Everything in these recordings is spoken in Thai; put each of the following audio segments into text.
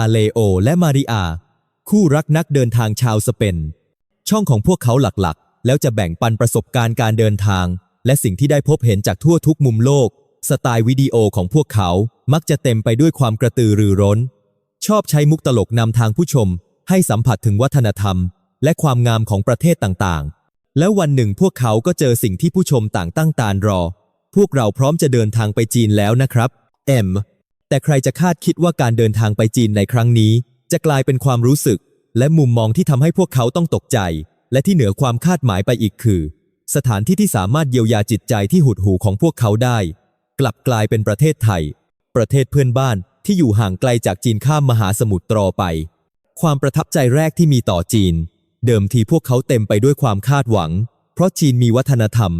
อาเลโอ และมาริอา คู่รักนักเดินทางชาวสเปน ช่องของพวกเขาหลักๆ แล้วจะแบ่งปันประสบการณ์การเดินทาง และสิ่งที่ได้พบเห็นจากทั่วทุกมุมโลก สไตล์วิดีโอของพวกเขามักจะเต็มไปด้วยความกระตือรือร้น ชอบใช้มุกตลกนำทางผู้ชม ให้สัมผัสถึงวัฒนธรรม และความงามของประเทศต่างๆ แล้ววันหนึ่งพวกเขาก็เจอสิ่งที่ผู้ชมต่างตั้งตารอ พวกเราพร้อมจะเดินทางไปจีนแล้วนะครับเอ็ม แต่ใครจะคาดคิดว่าการเดินทางไปจีนในครั้งนี้ จะกลายเป็นความรู้สึก และมุมมองที่ทำให้พวกเขาต้องตกใจ และที่เหนือความคาดหมายไปอีกคือ สถานที่ที่สามารถเยียวยาจิตใจที่หดหูของพวกเขาได้ กลับกลายเป็นประเทศไทย ประเทศเพื่อนบ้านที่อยู่ห่างไกลจากจีนข้ามมหาสมุทรตรอไป ความประทับใจแรกที่มีต่อจีน เดิมทีพวกเขาเต็มไปด้วยความคาดหวัง เพราะจีนมีวัฒนธรรม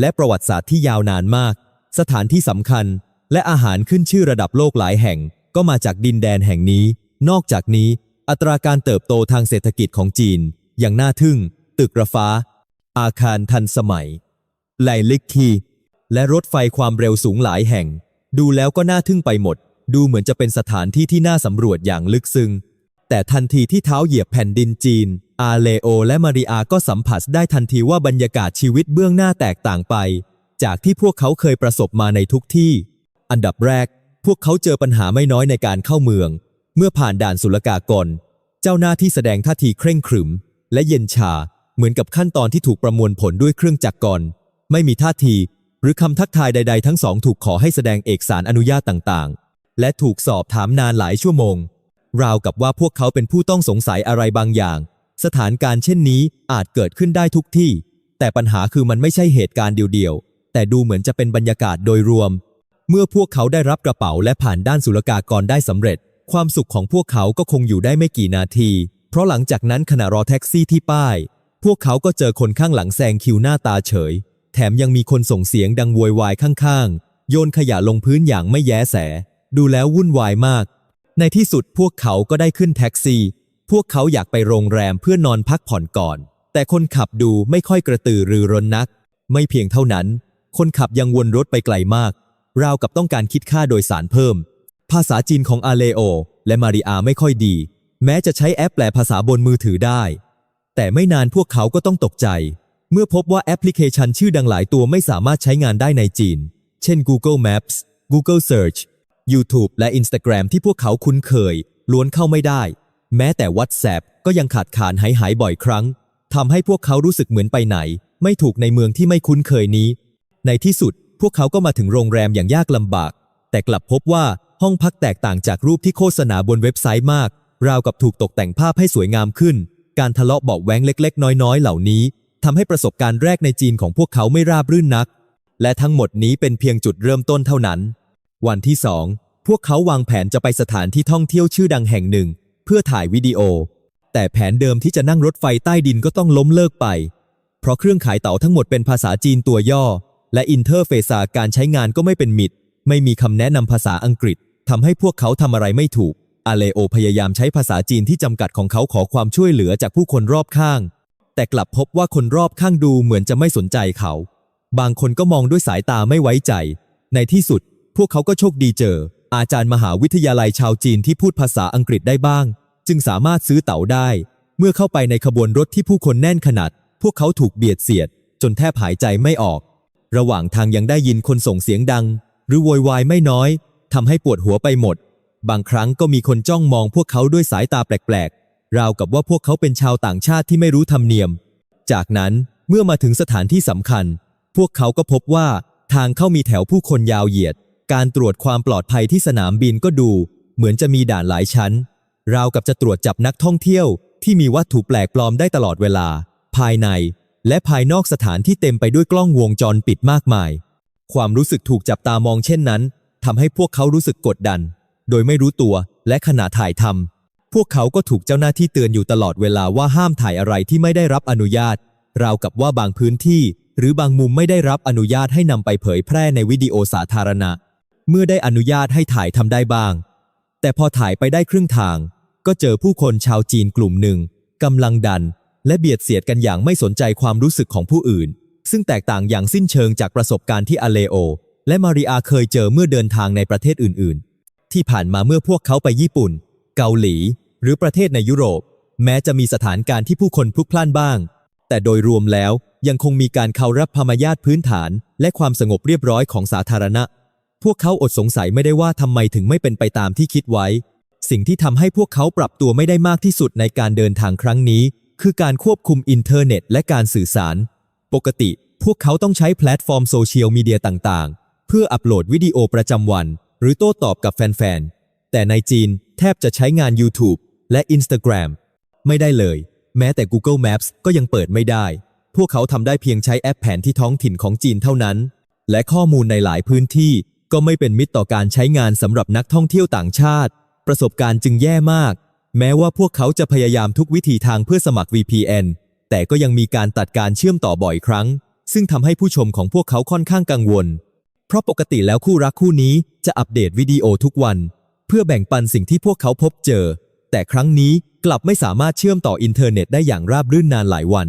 และประวัติศาสตร์ที่ยาวนานมาก สถานที่สำคัญ และอาหารขึ้นชื่อระดับโลกหลายแห่งก็มาจากดินแดนแห่งนี้ นอกจากนี้ อัตราการเติบโตทางเศรษฐกิจของจีน อย่างน่าทึ่ง ตึกระฟ้า อาคารทันสมัยไหลลิกคีและรถไฟความเร็วสูงหลายแห่ง ดูแล้วก็น่าทึ่งไปหมด ดูเหมือนจะเป็นสถานที่ที่น่าสำรวจอย่างลึกซึ้งแต่ทันทีที่เท้าเหยียบแผ่นดินจีน อาเลโอและมาริอาก็สัมผัสได้ทันทีว่าบรรยากาศชีวิตเบื้องหน้าแตกต่างไป จากที่พวกเขาเคยประสบมาในทุกที่ อันดับแรก พวกเขาเจอปัญหาไม่น้อยในการเข้าเมือง เมื่อผ่านด่านศุลกากร เจ้าหน้าที่แสดงท่าทีเคร่งขรึม และเย็นชา เหมือนกับขั้นตอนที่ถูกประมวลผลด้วยเครื่องจักรกร ไม่มีท่าที หรือคำทักทายใด ๆ ทั้งสองถูกขอให้แสดงเอกสารอนุญาตต่างๆ และถูกสอบถามนานหลายชั่วโมง ราวกับว่าพวกเขาเป็นผู้ต้องสงสัยอะไรบางอย่าง สถานการณ์เช่นนี้อาจเกิดขึ้นได้ทุกที่ แต่ปัญหาคือมันไม่ใช่เหตุการณ์เดียวๆแต่ดูเหมือนจะเป็นบรรยากาศโดยรวม เมื่อพวกเขาได้รับกระเป๋าและผ่านด้านศุลกากรได้สำเร็จ ความสุขของพวกเขาก็คงอยู่ได้ไม่กี่นาที เพราะหลังจากนั้นขณะรอแท็กซี่ที่ป้าย พวกเขาก็เจอคนข้างหลังแซงคิวหน้าตาเฉย แถมยังมีคนส่งเสียงดังโวยวายข้างๆ โยนขยะลงพื้นอย่างไม่แย้แส ดูแล้ววุ่นวายมาก ในที่สุดพวกเขาก็ได้ขึ้นแท็กซี่ พวกเขาอยากไปโรงแรมเพื่อนอนพักผ่อนก่อน แต่คนขับดูไม่ค่อยกระตือรือร้นนัก ไม่เพียงเท่านั้น คนขับยังวนรถไปไกลมาก ราวกับต้องการคิดค่าโดยสารเพิ่ม ภาษาจีนของอาเลโอ และมาริอาไม่ค่อยดี แม้จะใช้แอปแปลภาษาบนมือถือได้ แต่ไม่นานพวกเขาก็ต้องตกใจ เมื่อพบว่าแอปพลิเคชันชื่อดังหลายตัวไม่สามารถใช้งานได้ในจีน เช่น Google Maps Google Search YouTube และ Instagram ที่พวกเขาคุ้นเคย ล้วนเข้าไม่ได้ แม้แต่ WhatsApp ก็ยังขาดขานหายหายบ่อยครั้งทำให้พวกเขารู้สึกเหมือนไปไหน ไม่ถูกในเมืองที่ไม่คุ้นเคยนี้ ในที่สุด พวกเขาก็มาถึงโรงแรมอย่างยากลำบาก แต่กลับพบว่าห้องพักแตกต่างจากรูปที่โฆษณาบนเว็บไซต์มาก ราวกับถูกตกแต่งภาพให้สวยงามขึ้น การทะเลาะเบาะแวงเล็ก ๆ น้อย ๆ เหล่านี้ทำให้ประสบการณ์แรกในจีนของพวกเขาไม่ราบรื่นนัก และทั้งหมดนี้เป็นเพียงจุดเริ่มต้นเท่านั้น วันที่สองพวกเขาวางแผนจะไปสถานที่ท่องเที่ยวชื่อดังแห่งหนึ่ง เพื่อถ่ายวิดีโอ แต่แผนเดิมที่จะนั่งรถไฟใต้ดินก็ต้องล้มเลิกไป เพราะเครื่องขายเต๋าทั้งหมดเป็นภาษาจีนตัวย่อ และอินเทอร์เฟซาการใช้งานก็ไม่เป็นมิตร ไม่มีคำแนะนำภาษาอังกฤษทำให้พวกเขาทำอะไรไม่ถูก อาเลโอพยายามใช้ภาษาจีนที่จำกัดของเขาขอความช่วยเหลือจากผู้คนรอบข้าง แต่กลับพบว่าคนรอบข้างดูเหมือนจะไม่สนใจเขา บางคนก็มองด้วยสายตาไม่ไว้ใจ ในที่สุด พวกเขาก็โชคดีเจอ อาจารย์มหาวิทยาลัยชาวจีนที่พูดภาษาอังกฤษได้บ้าง จึงสามารถซื้อเต๋าได้ เมื่อเข้าไปในขบวนรถที่ผู้คนแน่นขนาด พวกเขาถูกเบียดเสียด จนแทบหายใจไม่ออก ระหว่างทางยังได้ยินคนส่งเสียงดัง หรือโวยวายไม่น้อยทำให้ปวดหัวไปหมด บางครั้งก็มีคนจ้องมองพวกเขาด้วยสายตาแปลกๆ ราวกับว่าพวกเขาเป็นชาวต่างชาติที่ไม่รู้ธรรมเนียม จากนั้นเมื่อมาถึงสถานที่สำคัญ พวกเขาก็พบว่าทางเข้ามีแถวผู้คนยาวเหยียด การตรวจความปลอดภัยที่สนามบินก็ดู เหมือนจะมีด่านหลายชั้น ราวกับจะตรวจจับนักท่องเที่ยวที่มีวัตถุแปลกปลอมได้ตลอดเวลา ภายใน และภายนอกสถานที่เต็มไปด้วยกล้องวงจรปิดมากมาย ความรู้สึกถูกจับตามองเช่นนั้นทำให้พวกเขารู้สึกกดดัน โดยไม่รู้ตัวและขณะถ่ายทำพวกเขาก็ถูกเจ้าหน้าที่เตือนอยู่ตลอดเวลาว่าห้ามถ่ายอะไรที่ไม่ได้รับอนุญาต ราวกับว่าบางพื้นที่ หรือบางมุมไม่ได้รับอนุญาตให้นำไปเผยแพร่ในวิดีโอสาธารณะ เมื่อได้อนุญาตให้ถ่ายทำได้บ้าง แต่พอถ่ายไปได้ครึ่งทาง ก็เจอผู้คนชาวจีนกลุ่มหนึ่งกำลังดัน และเบียดเสียดกันอย่างไม่สนใจความรู้สึกของผู้อื่น ซึ่งแตกต่างอย่างสิ้นเชิงจากประสบการณ์ที่อเลโอ และมาริอาเคยเจอเมื่อเดินทางในประเทศอื่น ๆ ที่ผ่านมาเมื่อพวกเขาไปญี่ปุ่น เกาหลี หรือประเทศในยุโรป แม้จะมีสถานการณ์ที่ผู้คนพลุกพล่านบ้าง แต่โดยรวมแล้วยังคงมีการเคารพธรรมญาติพื้นฐาน และความสงบเรียบร้อยของสาธารณะ พวกเขาอดสงสัยไม่ได้ว่าทำไมถึงไม่เป็นไปตามที่คิดไว้ สิ่งที่ทำให้พวกเขาปรับตัวไม่ได้มากที่สุดในการเดินทางครั้งนี้ คือการควบคุมอินเทอร์เน็ตและการสื่อสาร ปกติ พวกเขาต้องใช้แพลตฟอร์มโซเชียลมีเดียต่างๆ เพื่ออัปโหลดวิดีโอประจำวัน หรือโต้ตอบกับแฟนๆ แต่ในจีนแทบจะใช้งาน YouTube และ Instagram ไม่ได้เลย แม้แต่ Google Maps ก็ยังเปิดไม่ได้ พวกเขาทำได้เพียงใช้แอปแผนที่ท้องถิ่นของจีนเท่านั้น และข้อมูลในหลายพื้นที่ก็ไม่เป็นมิตรต่อการใช้งานสำหรับนักท่องเที่ยวต่างชาติ ประสบการณ์จึงแย่มาก แม้ว่าพวกเขาจะพยายามทุกวิธีทางเพื่อสมัคร VPN แต่ก็ยังมีการตัดการเชื่อมต่อบ่อยครั้ง ซึ่งทำให้ผู้ชมของพวกเขาค่อนข้างกังวล เพราะปกติแล้วคู่รักคู่นี้จะอัปเดตวิดีโอทุกวัน เพื่อแบ่งปันสิ่งที่พวกเขาพบเจอ แต่ครั้งนี้กลับไม่สามารถเชื่อมต่ออินเทอร์เน็ตได้อย่างราบรื่นนานหลายวัน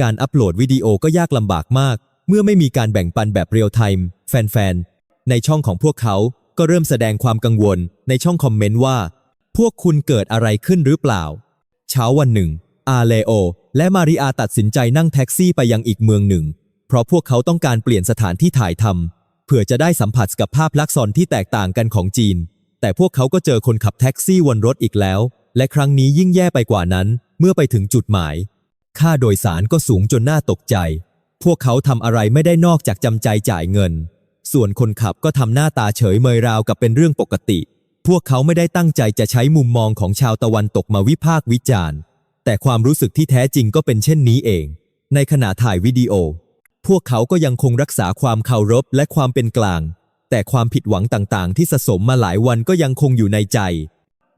การอัปโหลดวิดีโอก็ยากลำบากมาก เมื่อไม่มีการแบ่งปันแบบเรียลไทม์แฟนๆในช่องของพวกเขาก็เริ่มแสดงความกังวลในช่องคอมเมนต์ว่า พวกคุณเกิดอะไรขึ้นหรือเปล่า เช้าวันหนึ่ง อาเลโอ และมาริอาตัดสินใจนั่งแท็กซี่ไปยังอีกเมืองหนึ่ง เพราะพวกเขาต้องการเปลี่ยนสถานที่ถ่ายทำเพื่อจะได้สัมผัสกับภาพลักษณ์ที่แตกต่างกันของจีน แต่พวกเขาก็เจอคนขับแท็กซี่วนรถอีกแล้ว และครั้งนี้ยิ่งแย่ไปกว่านั้น เมื่อไปถึงจุดหมาย ค่าโดยสารก็สูงจนน่าตกใจ พวกเขาทำอะไรไม่ได้นอกจากจำใจจ่ายเงิน ส่วนคนขับก็ทำหน้าตาเฉยเมยราวกับเป็นเรื่องปกติ พวกเขาไม่ได้ตั้งใจจะใช้มุมมองของชาวตะวันตกมาวิพากษ์วิจารณ์ แต่ความรู้สึกที่แท้จริงก็เป็นเช่นนี้เอง ในขณะถ่ายวิดีโอ พวกเขาก็ยังคงรักษาความเคารพและความเป็นกลาง แต่ความผิดหวังต่างๆ ที่สะสมมาหลายวันก็ยังคงอยู่ในใจ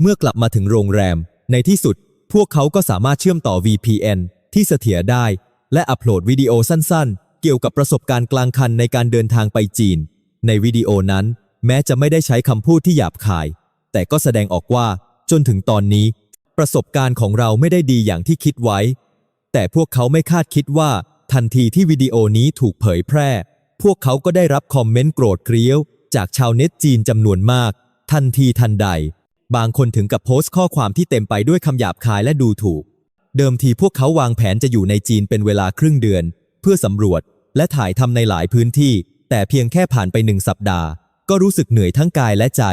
เมื่อกลับมาถึงโรงแรม ในที่สุด พวกเขาก็สามารถเชื่อมต่อ VPN ที่เสถียรได้ และอัปโหลดวิดีโอสั้นๆ เกี่ยวกับประสบการณ์กลางคันในการเดินทางไปจีน ในวิดีโอนั้น แม้จะไม่ได้ใช้คำพูดที่หยาบคาย แต่ก็แสดงออกว่าจนถึงตอนนี้ ประสบการณ์ของเราไม่ได้ดีอย่างที่คิดไว้ แต่พวกเขาไม่คาดคิดว่า ทันทีที่วิดีโอนี้ถูกเผยแพร่ พวกเขาก็ได้รับคอมเมนต์โกรธเกรี้ยว จากชาวเน็ตจีนจำนวนมาก ทันทีทันใด บางคนถึงกับโพสต์ข้อความที่เต็มไปด้วยคำหยาบคายและดูถูก เดิมทีพวกเขาวางแผนจะอยู่ในจีนเป็นเวลาครึ่งเดือน เพื่อสำรวจและถ่ายทำในหลายพื้นที่ แต่เพียงแค่ผ่านไปหนึ่งสัปดาห์ ก็รู้สึกเหนื่อยทั้งกายและใจ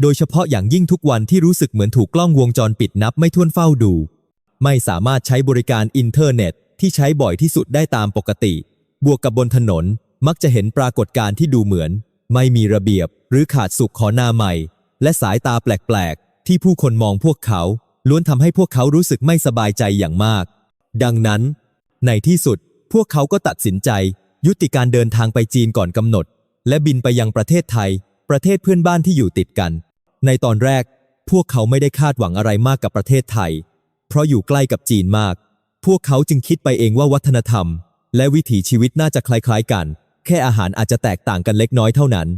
โดยเฉพาะอย่างยิ่งทุกวันที่รู้สึกเหมือนถูกกล้องวงจรปิดนับไม่ถ้วนเฝ้าดู ไม่สามารถใช้บริการอินเทอร์เน็ตที่ใช้บ่อยที่สุดได้ตามปกติ บวกกับบนถนนมักจะเห็นปรากฏการณ์ที่ดูเหมือน ไม่มีระเบียบหรือขาดสุขขอนาใหม่ และสายตาแปลกๆ ที่ผู้คนมองพวกเขา ล้วนทำให้พวกเขารู้สึกไม่สบายใจอย่างมาก ดังนั้น ในที่สุดพวกเขาก็ตัดสินใจ ยุติการเดินทางไปจีนก่อนกำหนด และบินไปยังประเทศไทย ประเทศเพื่อนบ้านที่อยู่ติดกัน ในตอนแรก พวกเขาไม่ได้คาดหวังอะไรมากกับประเทศไทย เพราะอยู่ใกล้กับจีนมาก พวกเขาจึงคิดไปเองว่าวัฒนธรรม และวิถีชีวิตน่าจะคล้ายๆกัน แค่อาหารอาจจะแตกต่างกันเล็กน้อยเท่านั้น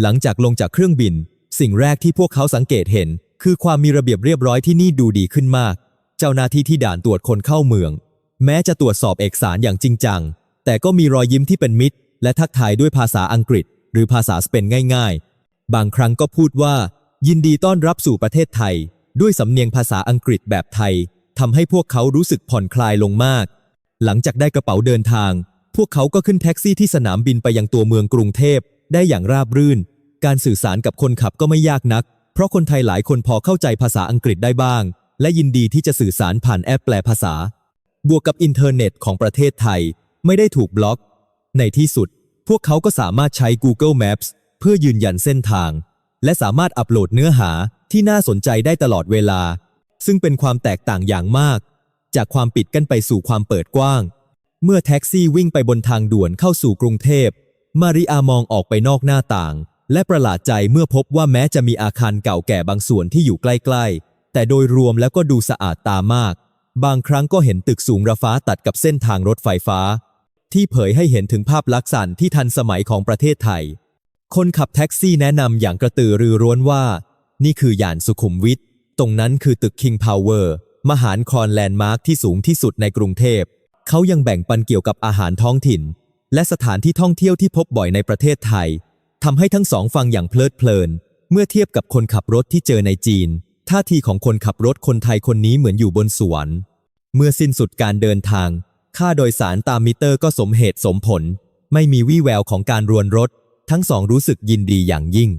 หลังจากลงจากเครื่องบิน สิ่งแรกที่พวกเขาสังเกตเห็น คือความมีระเบียบเรียบร้อยที่นี่ดูดีขึ้นมาก เจ้าหน้าที่ที่ด่านตรวจคนเข้าเมือง แม้จะตรวจสอบเอกสารอย่างจริงจัง แต่ก็มีรอยยิ้มที่เป็นมิตร และทักทายด้วยภาษาอังกฤษ หรือภาษาสเปนง่ายๆ บางครั้งก็พูดว่า ยินดีต้อนรับสู่ประเทศไทย ด้วยสำเนียงภาษาอังกฤษแบบไทยทำให้พวกเขารู้สึกผ่อนคลายลงมาก หลังจากได้กระเป๋าเดินทาง พวกเขาก็ขึ้นแท็กซี่ที่สนามบินไปยังตัวเมืองกรุงเทพได้อย่างราบรื่น การสื่อสารกับคนขับก็ไม่ยากนัก เพราะคนไทยหลายคนพอเข้าใจภาษาอังกฤษได้บ้าง และยินดีที่จะสื่อสารผ่านแอปแปลภาษา บวกกับอินเทอร์เน็ตของประเทศไทย ไม่ได้ถูกบล็อก ในที่สุด พวกเขาก็สามารถใช้ Google Maps เพื่อยืนยันเส้นทาง และสามารถอัปโหลดเนื้อหาที่น่าสนใจได้ตลอดเวลา ซึ่งเป็นความแตกต่างอย่างมาก จากความปิดกั้นไปสู่ความเปิดกว้าง เมื่อแท็กซี่วิ่งไปบนทางด่วนเข้าสู่กรุงเทพ มาริอามองออกไปนอกหน้าต่าง และประหลาดใจเมื่อพบว่าแม้จะมีอาคารเก่าแก่บางส่วนที่อยู่ใกล้ๆ แต่โดยรวมแล้วก็ดูสะอาดตามาก บางครั้งก็เห็นตึกสูงระฟ้าตัดกับเส้นทางรถไฟฟ้า ที่เผยให้เห็นถึงภาพลักษณ์ที่ทันสมัยของประเทศไทย คนขับแท็กซี่แนะนำอย่างกระตือรือร้นว่า นี่คือย่านสุขุมวิท ตรงนั้นคือตึก King Power มหานครแลนด์มาร์คที่สูงที่สุดในกรุงเทพ เขายังแบ่งปันเกี่ยวกับอาหารท้องถิ่น และสถานที่ท่องเที่ยวที่พบบ่อยในประเทศไทยทำให้ทั้งสองฟังอย่างเพลิดเพลิน เมื่อเทียบกับคนขับรถที่เจอในจีน ท่าทีของคนขับรถคนไทยคนนี้เหมือนอยู่บนสวรรค์เมื่อสิ้นสุดการเดินทาง ค่าโดยสารตามมิเตอร์ก็สมเหตุสมผล ไม่มีวี่แววของการรวนรถ ทั้งสองรู้สึกยินดีอย่างยิ่ง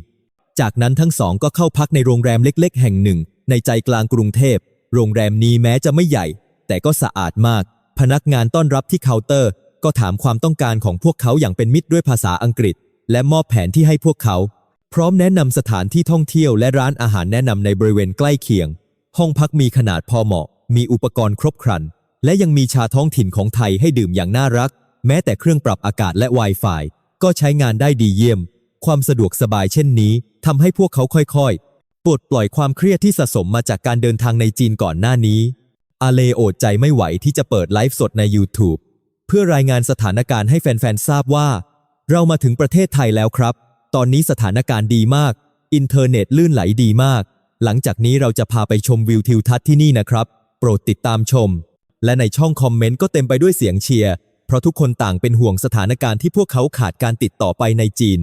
จากนั้นทั้งสองก็เข้าพักในโรงแรมเล็ก ๆ แห่งหนึ่ง ในใจกลางกรุงเทพ โรงแรมนี้แม้จะไม่ใหญ่ แต่ก็สะอาดมาก พนักงานต้อนรับที่เคาน์เตอร์ ก็ถามความต้องการของพวกเขาอย่างเป็นมิตรด้วยภาษาอังกฤษ และมอบแผนที่ให้พวกเขา พร้อมแนะนำสถานที่ท่องเที่ยวและร้านอาหารแนะนำในบริเวณใกล้เคียง ห้องพักมีขนาดพอเหมาะ มีอุปกรณ์ครบครัน และยังมีชาท้องถิ่นของไทยให้ดื่มอย่างน่ารัก แม้แต่เครื่องปรับอากาศและ Wi-Fi ก็ใช้งานได้ดีเยี่ยม ความสะดวกสบายเช่นนี้ทำให้พวกเขาค่อยๆปลดปล่อยความเครียดที่สะสมมาจากการเดินทางในจีนก่อนหน้านี้ อาเลโอดใจไม่ไหวที่จะเปิดไลฟ์สดใน YouTube เพื่อรายงานสถานการณ์ให้แฟนๆทราบว่า เรามาถึงประเทศไทยแล้วครับ ตอนนี้สถานการณ์ดีมาก อินเทอร์เน็ตลื่นไหลดีมาก หลังจากนี้เราจะพาไปชมวิวทิวทัศน์ที่นี่นะครับ โปรดติดตามชม และในช่องคอมเมนต์ก็เต็มไปด้วยเสียงเชียร์ เพราะทุกคนต่างเป็นห่วงสถานการณ์ที่พวกเขาขาดการติดต่อไปในจีน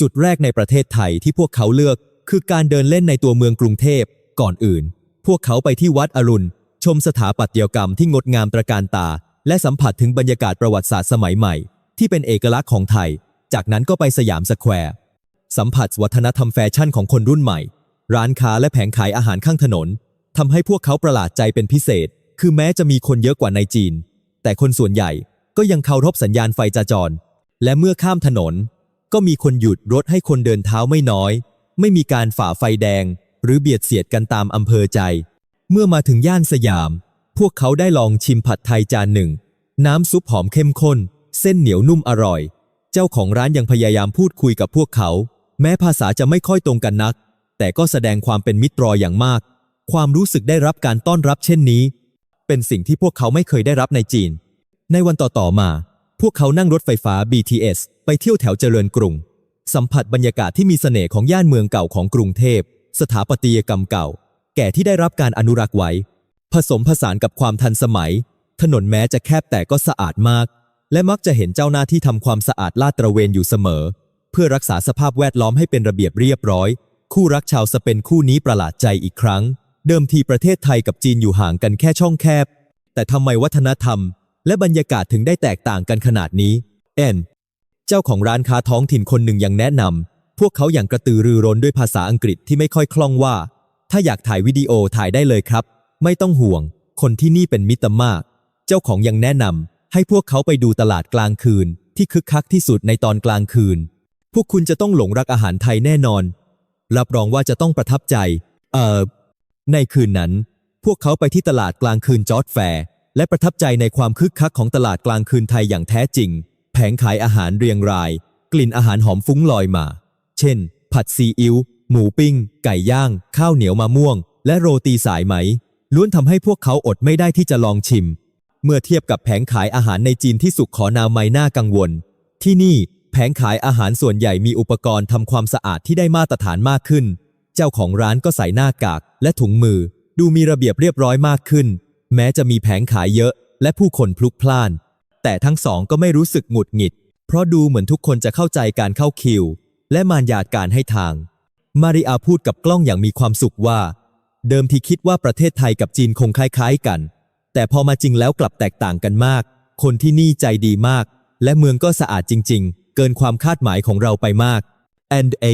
จุดแรกในประเทศไทยที่พวกเขาเลือก คือการเดินเล่นในตัวเมืองกรุงเทพ ก่อนอื่น พวกเขาไปที่วัดอรุณ ชมสถาปัตยกรรมที่งดงามตระการตา และสัมผัสถึงบรรยากาศประวัติศาสตร์สมัยใหม่ ที่เป็นเอกลักษณ์ของไทย จากนั้นก็ไปสยามสแควร์สัมผัสวัฒนธรรมแฟชั่นของคนรุ่นใหม่ ร้านค้าและแผงขายอาหารข้างถนนทำให้พวกเขาประหลาดใจเป็นพิเศษ คือแม้จะมีคนเยอะกว่าในจีน แต่คนส่วนใหญ่ก็ยังเคารพสัญญาณไฟจราจร และเมื่อข้ามถนน ก็มีคนหยุดรถให้คนเดินเท้าไม่น้อย ไม่มีการฝ่าไฟแดง หรือเบียดเสียดกันตามอำเภอใจ เมื่อมาถึงย่านสยาม พวกเขาได้ลองชิมผัดไทยจานหนึ่ง น้ำซุปหอมเข้มข้น เส้นเหนียวนุ่มอร่อย เจ้าของร้านยังพยายามพูดคุยกับพวกเขา แม้ภาษาจะไม่ค่อยตรงกันนัก แต่ก็แสดงความเป็นมิตรอย่างมาก ความรู้สึกได้รับการต้อนรับเช่นนี้ เป็นสิ่งที่พวกเขาไม่เคยได้รับในจีน ในวันต่อๆมา พวกเขานั่งรถไฟฟ้า BTS ไปเที่ยวแถวเจริญกรุง สัมผัสบรรยากาศที่มีเสน่ห์ของย่านเมืองเก่าของกรุงเทพ สถาปัตยกรรมเก่า แก่ที่ได้รับการอนุรักษ์ไว้ ผสมผสานกับความทันสมัย ถนนแม้จะแคบแต่ก็สะอาดมาก และมักจะเห็นเจ้าหน้าที่ทำความสะอาดลาดตระเวนอยู่เสมอ เพื่อรักษาสภาพแวดล้อมให้เป็นระเบียบเรียบร้อย คู่รักชาวสเปนคู่นี้ประหลาดใจอีกครั้ง เดิมทีประเทศไทยกับจีนอยู่ห่างกันแค่ช่องแคบ แต่ทำไมวัฒนธรรม และบรรยากาศถึงได้แตกต่างกันขนาดนี้ แอนเจ้าของร้านค้าท้องถิ่นคนหนึ่งยังแนะนำพวกเขาอย่างกระตือรือร้นด้วยภาษาอังกฤษที่ไม่ค่อยคล่องว่า ถ้าอยากถ่ายวิดีโอถ่ายได้เลยครับ ไม่ต้องห่วง คนที่นี่เป็นมิตรมาก เจ้าของยังแนะนำให้พวกเขาไปดูตลาดกลางคืน ที่คึกคักที่สุดในตอนกลางคืน พวกคุณจะต้องหลงรักอาหารไทยแน่นอน รับรองว่าจะต้องประทับใจ เอ่อ ในคืนนั้น พวกเขาไปที่ตลาดกลางคืนจอร์ดแฟร์และประทับใจในความคึกคักของตลาดกลางคืนไทยอย่างแท้จริง แผงขายอาหารเรียงราย กลิ่นอาหารหอมฟุ้งลอยมา เช่น ผัดซีอิ๊วหมูปิ้ง ไก่ย่าง ข้าวเหนียวมะม่วง และโรตีสายไหม ล้วนทำให้พวกเขาอดไม่ได้ที่จะลองชิม เมื่อเทียบกับแผงขายอาหารในจีนที่สุขขอนามไม่น่ากังวล ที่นี่แผงขายอาหารส่วนใหญ่มีอุปกรณ์ทำความสะอาดที่ได้มาตรฐานมากขึ้น เจ้าของร้านก็ใส่หน้ากากและถุงมือ ดูมีระเบียบเรียบร้อยมากขึ้น แม้จะมีแผงขายเยอะ และผู้คนพลุกพล่าน แต่ทั้งสองก็ไม่รู้สึกหงุดหงิด เพราะดูเหมือนทุกคนจะเข้าใจการเข้าคิว และมารยาทการให้ทาง มาริอาพูดกับกล้องอย่างมีความสุขว่า เดิมทีคิดว่าประเทศไทยกับจีนคงคล้ายๆกัน แต่พอมาจริงแล้วกลับแตกต่างกันมาก คนที่นี่ใจดีมาก และเมืองก็สะอาดจริง ๆ เกินความคาดหมายของเราไปมาก and a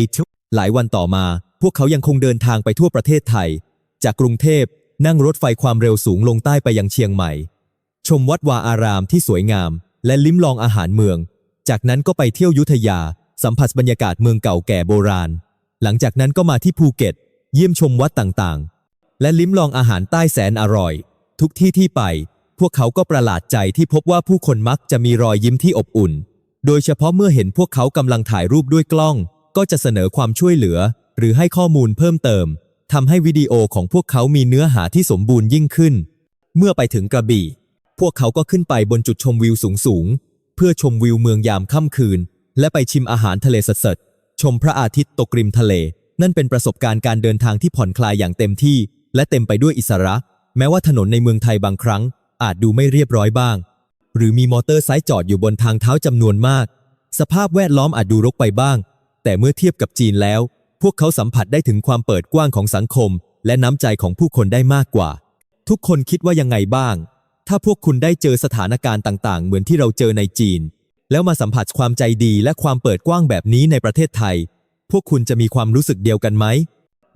หลายวันต่อมา พวกเขายังคงเดินทางไปทั่วประเทศไทย จากกรุงเทพนั่งรถไฟความเร็วสูงลงใต้ไปยังเชียงใหม่ ชมวัดวาอารามที่สวยงาม และลิ้มลองอาหารเมือง จากนั้นก็ไปเที่ยวยุทธยา สัมผัสบรรยากาศเมืองเก่าแก่โบราณ หลังจากนั้นก็มาที่ภูเก็ต เยี่ยมชมวัดต่างๆ และลิ้มลองอาหารใต้แสนอร่อย ทุกที่ที่ไป พวกเขาก็ประหลาดใจที่พบว่าผู้คนมักจะมีรอยยิ้มที่อบอุ่น โดยเฉพาะเมื่อเห็นพวกเขากำลังถ่ายรูปด้วยกล้อง ก็จะเสนอความช่วยเหลือ หรือให้ข้อมูลเพิ่มเติมทำให้วิดีโอของพวกเขามีเนื้อหาที่สมบูรณ์ยิ่งขึ้น เมื่อไปถึงกระบี่ พวกเขาก็ขึ้นไปบนจุดชมวิวสูงๆเพื่อชมวิวเมืองยามค่ำคืน และไปชิมอาหารทะเลสดๆชมพระอาทิตย์ตกริมทะเล นั่นเป็นประสบการณ์การเดินทางที่ผ่อนคลายอย่างเต็มที่ และเต็มไปด้วยอิสระ แม้ว่าถนนในเมืองไทยบางครั้ง อาจดูไม่เรียบร้อยบ้าง หรือมีมอเตอร์ไซค์จอดอยู่บนทางเท้าจำนวนมาก สภาพแวดล้อมอาจดูรกไปบ้าง แต่เมื่อเทียบกับจีนแล้ว พวกเขาสัมผัสได้ถึงความเปิดกว้างของสังคม และน้ำใจของผู้คนได้มากกว่า ทุกคนคิดว่ายังไงบ้าง ถ้าพวกคุณได้เจอสถานการณ์ต่างๆ เหมือนที่เราเจอในจีน แล้วมาสัมผัสความใจดีและความเปิดกว้างแบบนี้ในประเทศไทย พวกคุณจะมีความรู้สึกเดียวกันไหม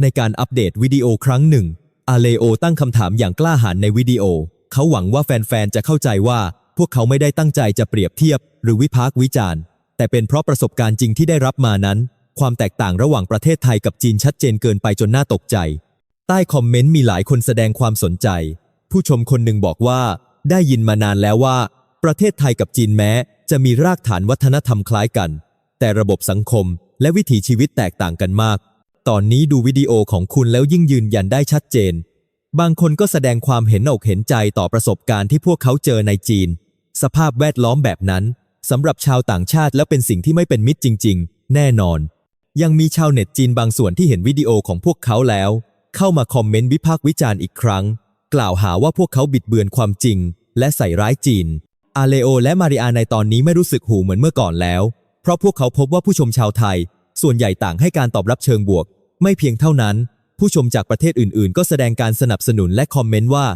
ในการอัปเดตวิดีโอครั้งหนึ่ง อาเลโอตั้งคำถามอย่างกล้าหาญในวิดีโอ เขาหวังว่าแฟนๆ จะเข้าใจว่า พวกเขาไม่ได้ตั้งใจจะเปรียบเทียบ หรือวิพากษ์วิจารณ์ แต่เป็นเพราะประสบการณ์จริงที่ได้รับมานั้น ความแตกต่างระหว่างประเทศไทยกับจีนชัดเจนเกินไปจนน่าตกใจ ใต้คอมเมนต์มีหลายคนแสดงความสนใจ ผู้ชมคนหนึ่งบอกว่า ได้ยินมานานแล้วว่า ประเทศไทยกับจีนแม้ จะมีรากฐานวัฒนธรรมคล้ายกัน แต่ระบบสังคมและวิถีชีวิตแตกต่างกันมาก ตอนนี้ดูวิดีโอของคุณแล้วยิ่งยืนยันได้ชัดเจน บางคนก็แสดงความเห็นอกเห็นใจต่อประสบการณ์ที่พวกเขาเจอในจีน สภาพแวดล้อมแบบนั้นสำหรับชาวต่างชาติแล้วเป็นสิ่งที่ไม่เป็นมิตรจริง ๆ แน่นอน ยังมีชาวเน็ตจีนบางส่วนที่เห็นวิดีโอของพวกเขาแล้ว เข้ามาคอมเมนต์วิพากษ์วิจารณ์อีกครั้ง กล่าวหาว่าพวกเขาบิดเบือนความจริง และใส่ร้ายจีน อาเลโอและมาริอาในตอนนี้ไม่รู้สึกหูเหมือนเมื่อก่อนแล้ว เพราะพวกเขาพบว่าผู้ชมชาวไทย ส่วนใหญ่ต่างให้การตอบรับเชิงบวก ไม่เพียงเท่านั้น ผู้ชมจากประเทศอื่น ๆ ก็แสดงการสนับสนุนและคอมเมนต์ว่า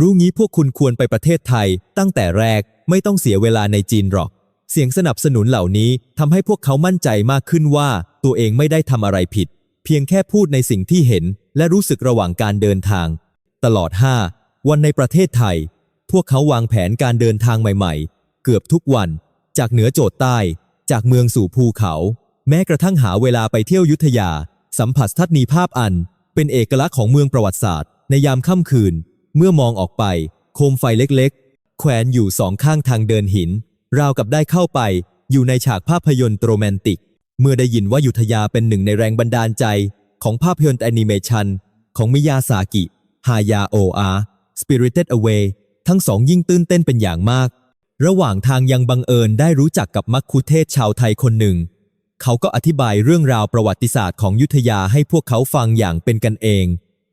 รู้งี้พวกคุณควรไปประเทศไทย ตั้งแต่แรกไม่ต้องเสียเวลาในจีนหรอก เสียงสนับสนุนเหล่านี้ทำให้พวกเขามั่นใจมากขึ้นว่าตัวเองไม่ได้ทำอะไรผิด เพียงแค่พูดในสิ่งที่เห็น และรู้สึกระหว่างการเดินทาง ตลอด 5 วันในประเทศไทย พวกเขาวางแผนการเดินทางใหม่ๆ เกือบทุกวัน จากเหนือโจทย์ใต้ จากเมืองสู่ภูเขา แม้กระทั่งหาเวลาไปเที่ยวยุทธยา สัมผัสทัศนีภาพอัน เป็นเอกลักษณ์ของเมืองประวัติศาสตร์ ในยามค่ำคืน เมื่อมองออกไป โคมไฟเล็กๆ แขวนอยู่สองข้างทางเดินหิน ราวกับได้เข้าไปอยู่ในฉากภาพยนตร์โรแมนติก เมื่อได้ยินว่ายุทธยาเป็นหนึ่งในแรงบันดาลใจ ของภาพยนตร์แอนิเมชันของมิยาซากิฮายาโออา Spirited Away ทั้งสองยิ่งตื่นเต้นเป็นอย่างมาก ระหว่างทางยังบังเอิญได้รู้จักกับมักคุเทศชาวไทยคนหนึ่ง เขาก็อธิบายเรื่องราวประวัติศาสตร์ของยุทธยาให้พวกเขาฟังอย่างเป็นกันเอง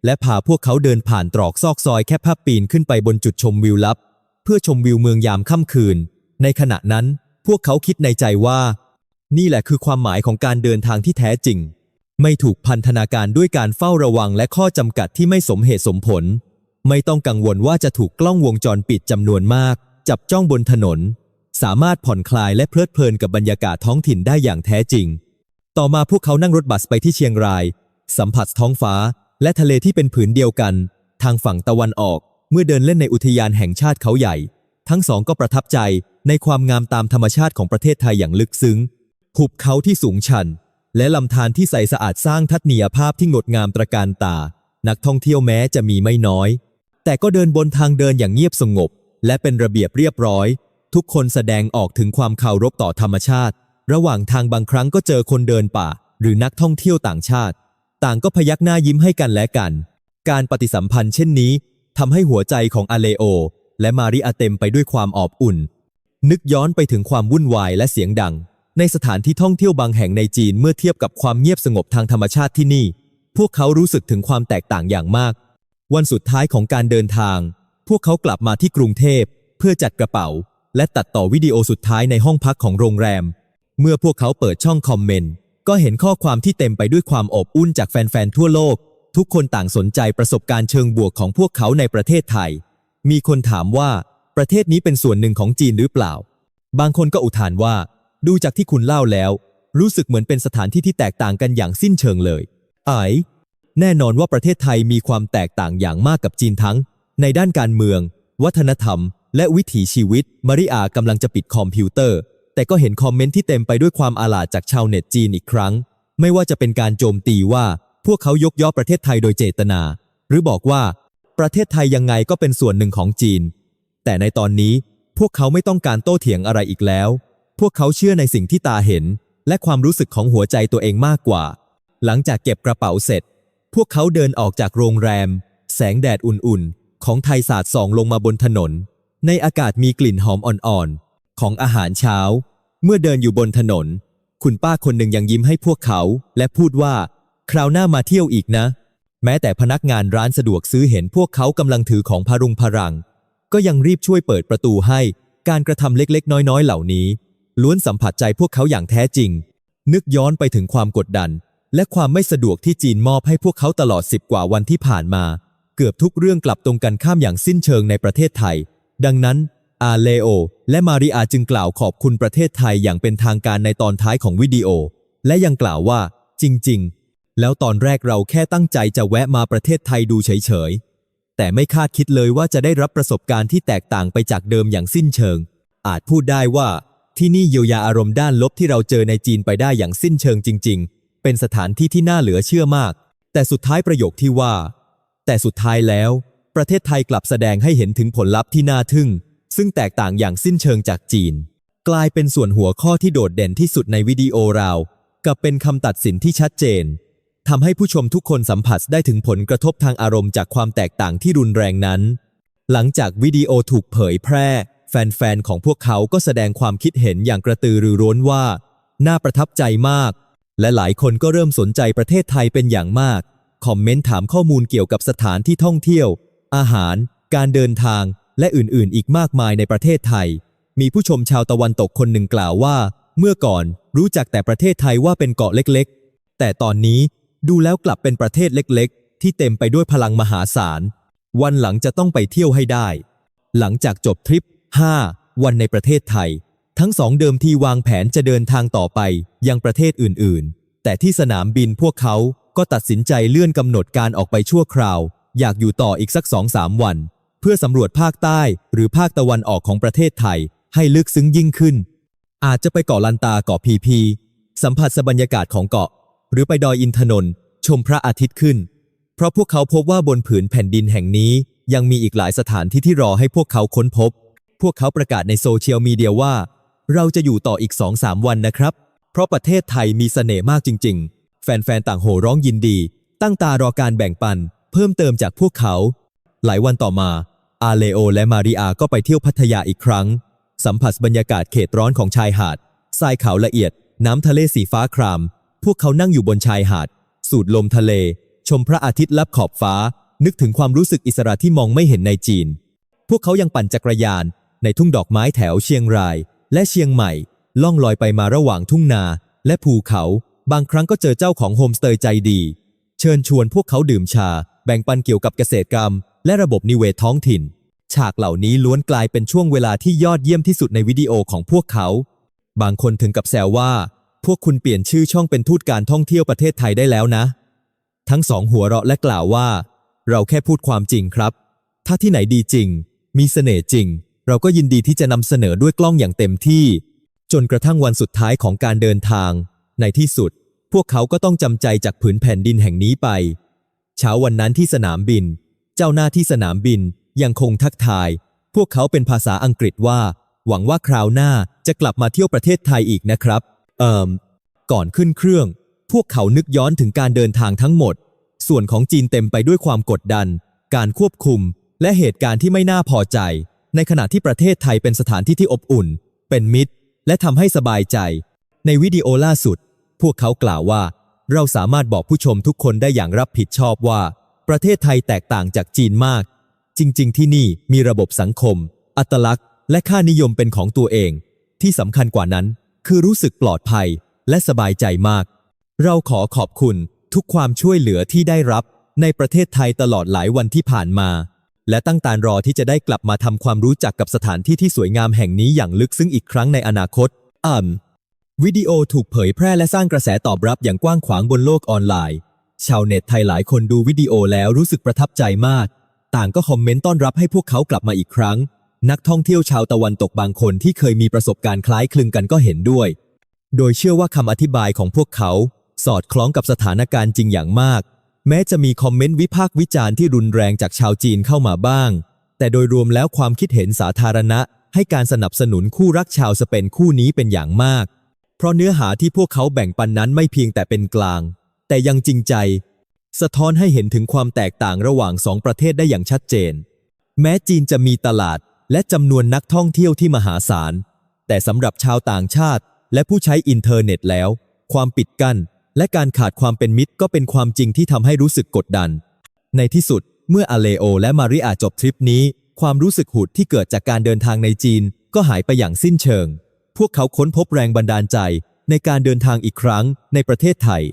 และพาพวกเขาเดินผ่านตรอกซอกซอยแค่ภาพปีนขึ้นไปบนจุดชมวิวลับ เพื่อชมวิวเมืองยามค่ำคืน ในขณะนั้นพวกเขาคิดในใจว่า นี่แหละคือความหมายของการเดินทางที่แท้จริง ไม่ถูกพันธนาการด้วยการเฝ้าระวังและข้อจำกัดที่ไม่สมเหตุสมผล ไม่ต้องกังวลว่าจะถูกกล้องวงจรปิดจำนวนมาก จับจ้องบนถนน สามารถผ่อนคลายและเพลิดเพลินกับบรรยากาศท้องถิ่นได้อย่างแท้จริง ต่อมาพวกเขานั่งรถบัสไปที่เชียงราย สัมผัสท้องฟ้า และทะเลที่เป็นผืนเดียวกัน ทางฝั่งตะวันออก เมื่อเดินเล่นในอุทยานแห่งชาติเขาใหญ่ ทั้งสองก็ประทับใจในความงามตามธรรมชาติของประเทศไทยอย่างลึกซึ้ง หุบเขาที่สูงชัน และลำธารที่ใสสะอาดสร้างทัศนียภาพที่งดงามตระการตา นักท่องเที่ยวแม้จะมีไม่น้อย แต่ก็เดินบนทางเดินอย่างเงียบสงบ และเป็นระเบียบเรียบร้อย ทุกคนแสดงออกถึงความเคารพต่อธรรมชาติ ระหว่างทางบางครั้งก็เจอคนเดินป่า หรือนักท่องเที่ยวต่างชาติ ต่างก็พยักหน้ายิ้มให้กันและกัน การปฏิสัมพันธ์เช่นนี้ทำให้หัวใจของอาเลโอ และมาริอาเต็มไปด้วยความอบอุ่น นึกย้อนไปถึงความวุ่นวายและเสียงดัง ในสถานที่ท่องเที่ยวบางแห่งในจีนเมื่อเทียบกับความเงียบสงบทางธรรมชาติที่นี่ พวกเขารู้สึกถึงความแตกต่างอย่างมาก วันสุดท้ายของการเดินทาง พวกเขากลับมาที่กรุงเทพ เพื่อจัดกระเป๋า และตัดต่อวิดีโอสุดท้ายในห้องพักของโรงแรม เมื่อพวกเขาเปิดช่องคอมเมนต์ก็เห็นข้อความที่เต็มไปด้วยความอบอุ่นจากแฟนๆทั่วโลก ทุกคนต่างสนใจประสบการณ์เชิงบวกของพวกเขาในประเทศไทย มีคนถามว่าประเทศนี้เป็นส่วนหนึ่งของจีนหรือเปล่า บางคนก็อุทานว่า ดูจากที่คุณเล่าแล้ว รู้สึกเหมือนเป็นสถานที่ที่แตกต่างกันอย่างสิ้นเชิงเลยไอ้แน่นอนว่าประเทศไทยมีความแตกต่างอย่างมากกับจีนทั้ง ในด้านการเมือง วัฒนธรรม และวิถีชีวิต มาริอากำลังจะปิดคอมพิวเตอร์ แต่ก็เห็นคอมเมนต์ที่เต็มไปด้วยความอาลาดจากชาวเน็ตจีนอีกครั้ง ไม่ว่าจะเป็นการโจมตีว่า พวกเขายกย่อประเทศไทยโดยเจตนา หรือบอกว่า ประเทศไทยยังไงก็เป็นส่วนหนึ่งของจีน แต่ในตอนนี้พวกเขาไม่ต้องการโต้เถียงอะไรอีกแล้ว พวกเขาเชื่อในสิ่งที่ตาเห็น และความรู้สึกของหัวใจตัวเองมากกว่า หลังจากเก็บกระเป๋าเสร็จ พวกเขาเดินออกจากโรงแรม แสงแดดอุ่นๆ ของไทยสาดส่องลงมาบนถนน ในอากาศมีกลิ่นหอมอ่อนๆ ของอาหารเช้า เมื่อเดินอยู่บนถนน คุณป้าคนหนึ่งยังยิ้มให้พวกเขา และพูดว่า คราวหน้ามาเที่ยวอีกนะ แม้แต่พนักงานร้านสะดวกซื้อเห็นพวกเขากำลังถือของพารุงพรัง ก็ยังรีบช่วยเปิดประตูให้ การกระทำเล็กๆ น้อยๆ เหล่านี้ ล้วนสัมผัสใจพวกเขาอย่างแท้จริง นึกย้อนไปถึงความกดดัน และความไม่สะดวกที่จีนมอบให้พวกเขาตลอดสิบกว่าวันที่ผ่านมา เกือบทุกเรื่องกลับตรงกันข้ามอย่างสิ้นเชิงในประเทศไทย ดังนั้นอาเลโอ และมาริอาจึงกล่าวขอบคุณประเทศไทยอย่างเป็นทางการในตอนท้ายของวิดีโอ และยังกล่าวว่า จริง ๆ แล้วตอนแรกเราแค่ตั้งใจจะแวะมาประเทศไทยดูเฉยๆ แต่ไม่คาดคิดเลยว่าจะได้รับประสบการณ์ที่แตกต่างไปจากเดิมอย่างสิ้นเชิง อาจพูดได้ว่าที่นี่เยียวยาอารมณ์ด้านลบที่เราเจอในจีนไปได้อย่างสิ้นเชิงจริง ๆ เป็นสถานที่ที่น่าเหลือเชื่อมาก แต่สุดท้ายประโยคที่ว่า แต่สุดท้ายแล้ว ประเทศไทยกลับแสดงให้เห็นถึงผลลัพธ์ที่น่าทึ่ง ซึ่งแตกต่างอย่างสิ้นเชิงจากจีน กลายเป็นส่วนหัวข้อที่โดดเด่นที่สุดในวิดีโอเรา กับเป็นคำตัดสินที่ชัดเจน ทำให้ผู้ชมทุกคนสัมผัสได้ถึงผลกระทบทางอารมณ์จากความแตกต่างที่รุนแรงนั้น หลังจากวิดีโอถูกเผยแพร่ แฟนๆ ของพวกเขาก็แสดงความคิดเห็นอย่างกระตือรือร้นว่า น่าประทับใจมาก และหลายคนก็เริ่มสนใจประเทศไทยเป็นอย่างมาก คอมเมนต์ถามข้อมูลเกี่ยวกับสถานที่ท่องเที่ยว อาหาร การเดินทาง และอื่นๆ อีกมากมายในประเทศไทย มีผู้ชมชาวตะวันตกคนหนึ่งกล่าวว่า เมื่อก่อนรู้จักแต่ประเทศไทยว่าเป็นเกาะเล็ก ๆ แต่ตอนนี้ ดูแล้วกลับเป็นประเทศเล็กๆ ที่เต็มไปด้วยพลังมหาศาล วันหลังจะต้องไปเที่ยวให้ได้ หลังจากจบทริป 5 วันในประเทศไทย ทั้งสองเดิมทีวางแผนจะเดินทางต่อไปยังประเทศอื่นๆ แต่ที่สนามบินพวกเขาก็ตัดสินใจเลื่อนกำหนดการออกไปชั่วคราว อยากอยู่ต่ออีกสักสองสามวัน เพื่อสำรวจภาคใต้หรือภาคตะวันออกของประเทศไทย ให้ลึกซึ้งยิ่งขึ้น อาจจะไปเกาะลันตาเกาะพีพี สัมผัสบรรยากาศของเกาะ หรือไปดอยอินทนนท์ชมพระอาทิตย์ขึ้น เพราะพวกเขาพบว่าบนผืนแผ่นดินแห่งนี้ ยังมีอีกหลายสถานที่ที่รอให้พวกเขาค้นพบ พวกเขาประกาศในโซเชียลมีเดียว่า เราจะอยู่ต่ออีก2-3วันนะครับ เพราะประเทศไทยมีเสน่ห์มากจริง ๆ แฟนๆต่างโห่ร้องยินดี ตั้งตารอการแบ่งปัน เพิ่มเติมจากพวกเขา หลายวันต่อมา อาเลโอและมาริอาก็ไปเที่ยวพัทยาอีกครั้ง สัมผัสบรรยากาศเขตร้อนของชายหาดทรายขาวละเอียด น้ำทะเลสีฟ้าคราม พวกเขานั่งอยู่บนชายหาด สูดลมทะเล ชมพระอาทิตย์ลับขอบฟ้า นึกถึงความรู้สึกอิสระที่มองไม่เห็นในจีน พวกเขายังปั่นจักรยาน ในทุ่งดอกไม้แถวเชียงราย และเชียงใหม่ ล่องลอยไปมาระหว่างทุ่งนา และภูเขา บางครั้งก็เจอเจ้าของโฮมสเตย์ใจดี เชิญชวนพวกเขาดื่มชา แบ่งปันเกี่ยวกับเกษตรกรรม และระบบนิเวศท้องถิ่น ฉากเหล่านี้ล้วนกลายเป็นช่วงเวลาที่ยอดเยี่ยมที่สุดในวิดีโอของพวกเขา บางคนถึงกับแซวว่า พวกคุณเปลี่ยนชื่อช่องเป็นทูตการท่องเที่ยวประเทศไทยได้แล้วนะ ทั้งสองหัวเราะและกล่าวว่า เราแค่พูดความจริงครับ ถ้าที่ไหนดีจริง มีเสน่ห์จริง เราก็ยินดีที่จะนำเสนอด้วยกล้องอย่างเต็มที่ จนกระทั่งวันสุดท้ายของการเดินทาง ในที่สุด พวกเขาก็ต้องจำใจจากผืนแผ่นดินแห่งนี้ไป เช้าวันนั้นที่สนามบิน เจ้าหน้าที่สนามบินยังคงทักทาย พวกเขาเป็นภาษาอังกฤษว่า หวังว่าคราวหน้าจะกลับมาเที่ยวประเทศไทยอีกนะครับ เอิมก่อนขึ้นเครื่อง พวกเขานึกย้อนถึงการเดินทางทั้งหมด ส่วนของจีนเต็มไปด้วยความกดดัน การควบคุม และเหตุการณ์ที่ไม่น่าพอใจ ในขณะที่ประเทศไทยเป็นสถานที่ที่อบอุ่น เป็นมิตร และทำให้สบายใจ ในวิดีโอล่าสุด พวกเขากล่าวว่า เราสามารถบอกผู้ชมทุกคนได้อย่างรับผิดชอบว่า ประเทศไทยแตกต่างจากจีนมาก จริง ๆ ที่นี่มีระบบสังคม อัตลักษณ์ และค่านิยมเป็นของตัวเอง ที่สำคัญกว่านั้น คือรู้สึกปลอดภัยและสบายใจมาก เราขอขอบคุณทุกความช่วยเหลือที่ได้รับในประเทศไทยตลอดหลายวันที่ผ่านมา และตั้งตารอที่จะได้กลับมาทำความรู้จักกับสถานที่ที่สวยงามแห่งนี้อย่างลึกซึ้งอีกครั้งในอนาคตอ่ำวิดีโอถูกเผยแพร่และสร้างกระแสตอบรับอย่างกว้างขวางบนโลกออนไลน์ ชาวเน็ตไทยหลายคนดูวิดีโอแล้วรู้สึกประทับใจมาก ต่างก็คอมเมนต์ต้อนรับให้พวกเขากลับมาอีกครั้ง นักท่องเที่ยวชาวตะวันตกบางคนที่เคยมีประสบการณ์คล้ายคลึงกันก็เห็นด้วย โดยเชื่อว่าคำอธิบายของพวกเขา สอดคล้องกับสถานการณ์จริงอย่างมาก แม้จะมีคอมเมนต์วิพากษ์วิจารณ์ที่รุนแรงจากชาวจีนเข้ามาบ้าง แต่โดยรวมแล้วความคิดเห็นสาธารณะ ให้การสนับสนุนคู่รักชาวสเปนคู่นี้เป็นอย่างมาก เพราะเนื้อหาที่พวกเขาแบ่งปันนั้นไม่เพียงแต่เป็นกลาง แต่ยังจริงใจ สะท้อนให้เห็นถึงความแตกต่างระหว่างสองประเทศได้อย่างชัดเจน แม้จีนจะมีตลาด และจำนวนนักท่องเที่ยวที่มหาศาล แต่สำหรับชาวต่างชาติ และผู้ใช้อินเทอร์เน็ตแล้ว ความปิดกั้น และการขาดความเป็นมิตรก็เป็นความจริงที่ทำให้รู้สึกกดดัน ในที่สุดเมื่ออาเลโอและมาริอาจบทริปนี้ ความรู้สึกหุดที่เกิดจากการเดินทางในจีน ก็หายไปอย่างสิ้นเชิง พวกเขาค้นพบแรงบันดาลใจ ในการเดินทางอีกครั้งในประเทศไทย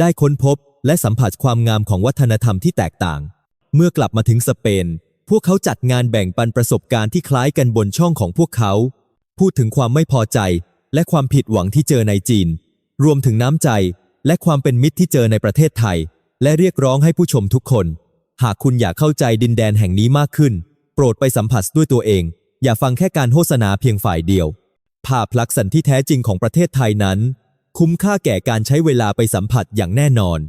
ได้ค้นพบและสัมผัสความงามของวัฒนธรรมที่แตกต่าง เมื่อกลับมาถึงสเปน พวกเขาจัดงานแบ่งปันประสบการณ์ที่คล้ายกันบนช่องของพวกเขา พูดถึงความไม่พอใจ และความผิดหวังที่เจอในจีน รวมถึงน้ำใจ และความเป็นมิตรที่เจอในประเทศไทย และเรียกร้องให้ผู้ชมทุกคน หากคุณอยากเข้าใจดินแดนแห่งนี้มากขึ้น โปรดไปสัมผัสด้วยตัวเอง อย่าฟังแค่การโฆษณาเพียงฝ่ายเดียว ภาพลักษณ์ที่แท้จริงของประเทศไทยนั้น คุ้มค่าแก่การใช้เวลาไปสัมผัสอย่างแน่นอน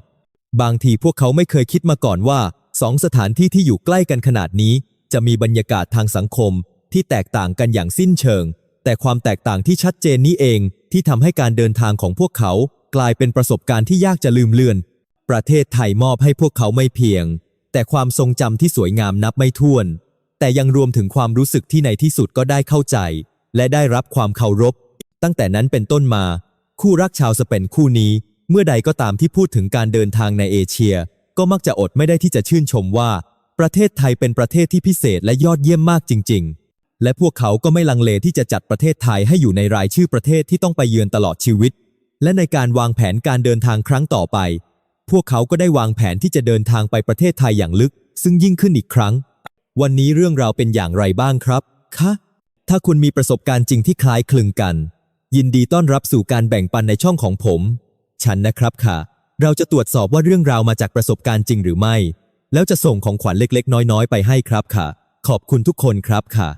บางทีพวกเขาไม่เคยคิดมาก่อนว่า สองสถานที่ที่อยู่ใกล้กันขนาดนี้ จะมีบรรยากาศทางสังคมที่แตกต่างกันอย่างสิ้นเชิง แต่ความแตกต่างที่ชัดเจนนี้เองที่ทำให้การเดินทางของพวกเขา กลายเป็นประสบการณ์ที่ยากจะลืมเลือน ประเทศไทยมอบให้พวกเขาไม่เพียง แต่ความทรงจำที่สวยงามนับไม่ถ้วน แต่ยังรวมถึงความรู้สึกที่ในที่สุดก็ได้เข้าใจ และได้รับความเคารพ ตั้งแต่นั้นเป็นต้นมา คู่รักชาวสเปนคู่นี้ เมื่อใดก็ตามที่พูดถึงการเดินทางในเอเชีย ก็มักจะอดไม่ได้ที่จะชื่นชมว่า ประเทศไทยเป็นประเทศที่พิเศษและยอดเยี่ยมมากจริง ๆ และพวกเขาก็ไม่ลังเลที่จะจัดประเทศไทยให้อยู่ในรายชื่อประเทศที่ต้องไปเยือนตลอดชีวิต และในการวางแผนการเดินทางครั้งต่อไป พวกเขาก็ได้วางแผนที่จะเดินทางไปประเทศไทยอย่างลึก ซึ่งยิ่งขึ้นอีกครั้ง วันนี้เรื่องราวเป็นอย่างไรบ้างครับคะถ้าคุณมีประสบการณ์จริงที่คล้ายคลึงกัน ยินดีต้อนรับสู่การแบ่งปันในช่องของผม ฉันนะครับค่ะ เราจะตรวจสอบว่าเรื่องราวมาจากประสบการณ์จริงหรือไม่ แล้วจะส่งของขวัญเล็กๆ น้อยๆ ไปให้ครับค่ะ ขอบคุณทุกคนครับค่ะ